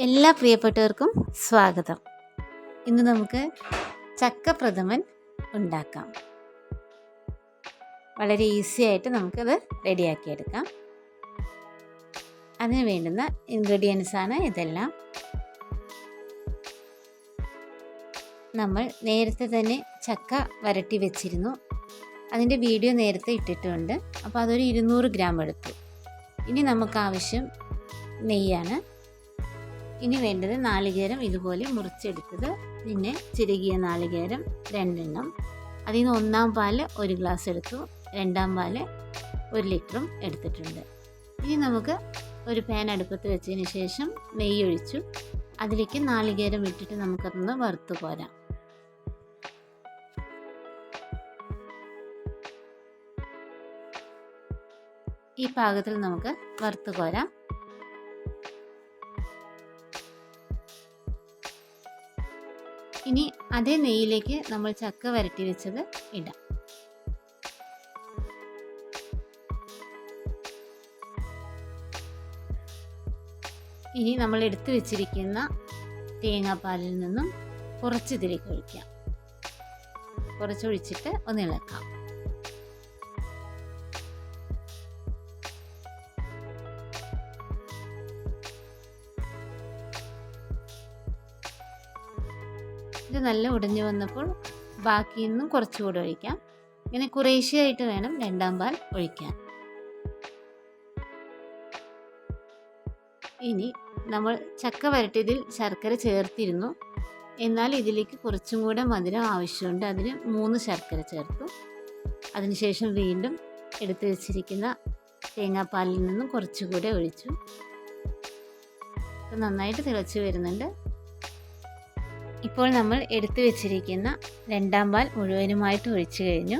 എല്ലാ പ്രിയപ്പെട്ടവർക്കും സ്വാഗതം. ഇന്ന് നമുക്ക് ചക്കപ്രഥമൻ ഉണ്ടാക്കാം. വളരെ ഈസി ആയിട്ട് നമുക്കത് റെഡിയാക്കിയെടുക്കാം. അതിന് വേണ്ടുന്ന ഇൻഗ്രീഡിയൻസ് ആണ് ഇതെല്ലാം. നമ്മൾ നേരത്തെ തന്നെ ചക്ക വരട്ടി വെച്ചിരുന്നു. അതിന്റെ വീഡിയോ നേരത്തെ ഇട്ടിട്ടുണ്ട്. അപ്പോൾ അതൊരു ഇരുന്നൂറ് ഗ്രാം എടുത്തു. ഇനി നമുക്ക് ആവശ്യം നെയ്യാണ്. ഇനി വേണ്ടത് നാളികേരം ഇതുപോലെ മുറിച്ചെടുത്തത്. പിന്നെ ചിരകിയ നാളികേരം രണ്ടെണ്ണം. അതിൽ നിന്ന് ഒന്നാം പാൽ ഒരു ഗ്ലാസ് എടുത്തു. രണ്ടാം പാൽ ഒരു ലിറ്ററും എടുത്തിട്ടുണ്ട്. ഇനി നമുക്ക് ഒരു പാൻ അടുപ്പത്ത് വെച്ചതിന് ശേഷം നെയ്യ് ഒഴിച്ചു. അതിലേക്ക് നാളികേരം ഇട്ടിട്ട് നമുക്കതൊന്ന് വറുത്ത് പോരാം ഈ പാകത്തിൽ നമുക്ക് വറുത്ത് കോരാം. ഇനി അതേ നെയ്യിലേക്ക് നമ്മൾ ചക്ക വരട്ടി വെച്ചത് ഇടാം. ഇനി നമ്മൾ എടുത്തു വെച്ചിരിക്കുന്ന തേങ്ങാപ്പാലിൽ നിന്നും കുറച്ച് ഇതിലേക്ക് ഒഴിക്കാം. കുറച്ചൊഴിച്ചിട്ട് ഒന്ന് ഇളക്കാം. ഇത് നല്ല ഒടിഞ്ഞു വന്നപ്പോൾ ബാക്കിയിൽ നിന്നും കുറച്ചുകൂടെ ഒഴിക്കാം. ഇങ്ങനെ കുറേശ്ശെയായിട്ട് വേണം രണ്ടാം പാൽ ഒഴിക്കാൻ. ഇനി നമ്മൾ ചക്ക വരട്ടിയതിൽ ശർക്കര ചേർത്തിരുന്നു. എന്നാൽ ഇതിലേക്ക് കുറച്ചും കൂടെ മധുരം ആവശ്യമുണ്ട്. അതിന് മൂന്ന് ശർക്കര ചേർത്തു. അതിനുശേഷം വീണ്ടും എടുത്തു വെച്ചിരിക്കുന്ന തേങ്ങാപ്പാലിൽ നിന്നും കുറച്ചുകൂടെ ഒഴിച്ചു. നന്നായിട്ട് തിളച്ച് വരുന്നുണ്ട്. ഇപ്പോൾ നമ്മൾ എടുത്തു വെച്ചിരിക്കുന്ന രണ്ടാം പാൽ മുഴുവനുമായിട്ട് ഒഴിച്ചു കഴിഞ്ഞു.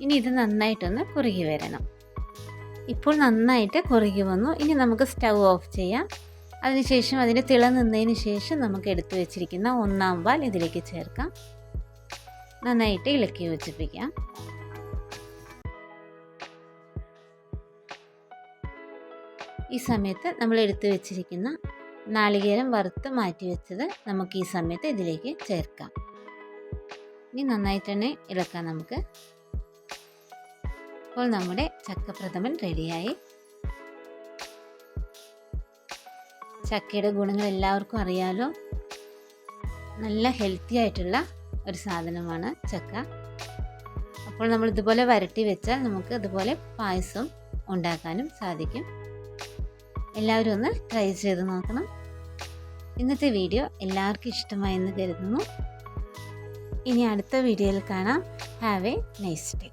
ഇനി ഇത് നന്നായിട്ടൊന്ന് കുറുകി വരണം. ഇപ്പോൾ നന്നായിട്ട് കുറുകി വന്നു. ഇനി നമുക്ക് സ്റ്റൗ ഓഫ് ചെയ്യാം. അതിനുശേഷം അതിന്റെ തിള നിന്നതിന് ശേഷം നമുക്ക് എടുത്തു വെച്ചിരിക്കുന്ന ഒന്നാം പാൽ ഇതിലേക്ക് ചേർക്കാം. നന്നായിട്ട് ഇളക്കി യോജിപ്പിക്കാം. ഈ സമയത്ത് നമ്മൾ എടുത്തു വെച്ചിരിക്കുന്ന നാളികേരം വറുത്ത് മാറ്റി വെച്ചത് നമുക്ക് ഈ സമയത്ത് ഇതിലേക്ക് ചേർക്കാം. ഇനി നന്നായിട്ട് തന്നെ ഇളക്കാം നമുക്ക്. അപ്പോൾ നമ്മുടെ ചക്കപ്രഥമൻ റെഡിയായി. ചക്കയുടെ ഗുണങ്ങൾ എല്ലാവർക്കും അറിയാലോ. നല്ല ഹെൽത്തി ആയിട്ടുള്ള ഒരു സാധനമാണ് ചക്ക. അപ്പോൾ നമ്മൾ ഇതുപോലെ വരട്ടി വെച്ചാൽ നമുക്ക് ഇതുപോലെ പായസം ഉണ്ടാക്കാനും സാധിക്കും. എല്ലാവരും ഒന്ന് ട്രൈ ചെയ്ത് നോക്കണം. ഇന്നത്തെ വീഡിയോ എല്ലാവർക്കും ഇഷ്ടമായെന്ന് കരുതുന്നു. ഇനി അടുത്ത വീഡിയോയിൽ കാണാം. Have A nice day